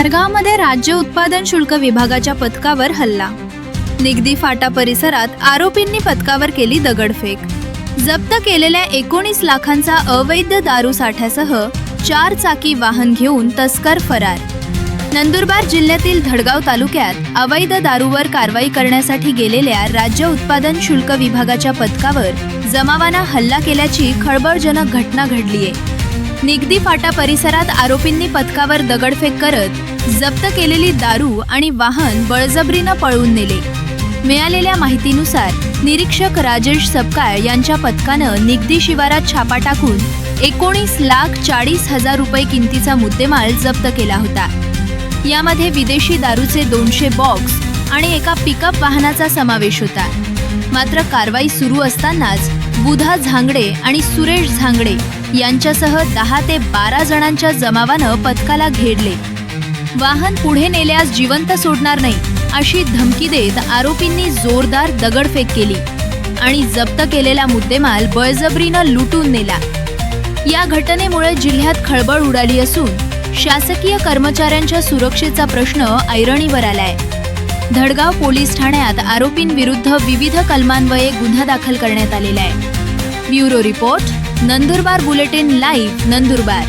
धरगावमध्ये राज्य उत्पादन शुल्क विभागाच्या पथकावर हल्ला. निगदी फाटा परिसरात आरोपींनी पथकावर केली दगडफेक. जप्त केलेल्या एकोणीस लाखांचा अवैध दारू साठ्यासह चार चाकी वाहन घेऊन तस्कर फरार. नंदुरबार जिल्ह्यातील धडगाव तालुक्यात अवैध दारूवर कारवाई करण्यासाठी गेलेल्या राज्य उत्पादन शुल्क विभागाच्या पथकावर जमावानं हल्ला केल्याची खळबळजनक घटना घडलीय. निगदी फाटा परिसरात आरोपींनी पथकावर दगडफेक करत जप्त केलेली दारू आणि वाहन बळजबरीनं पळवून नेले. मिळालेल्या माहितीनुसार निरीक्षक राजेश सपकाळ यांच्या पथकानं निगदी शिवारात छापा टाकून एकोणीस लाख चाळीस हजार रुपये किमतीचा मुद्देमाल जप्त केला होता. यामध्ये विदेशी दारूचे दोनशे बॉक्स आणि एका पिकअप वाहनाचा समावेश होता. मात्र कारवाई सुरू असतानाच बुधा झांगडे आणि सुरेश झांगडे यांच्यासह दहा ते बारा जणांच्या जमावानं पथकाला घेरले. वाहन पुढे नेल्यास जिवंत सोडणार नाही अशी धमकी देत आरोपींनी जोरदार दगडफेक केली आणि जप्त केलेला मुद्देमाल बळजबरीनं लुटून नेला. या घटनेमुळे जिल्ह्यात खळबळ उडाली असून शासकीय कर्मचाऱ्यांच्या सुरक्षेचा प्रश्न ऐरणीवर आलाय. धडगाव पोलीस ठाण्यात आरोपींविरुद्ध विविध कलमान्वये गुन्हा दाखल करण्यात आलेला आहे. Bureau report Nandurbar bulletin live Nandurbar.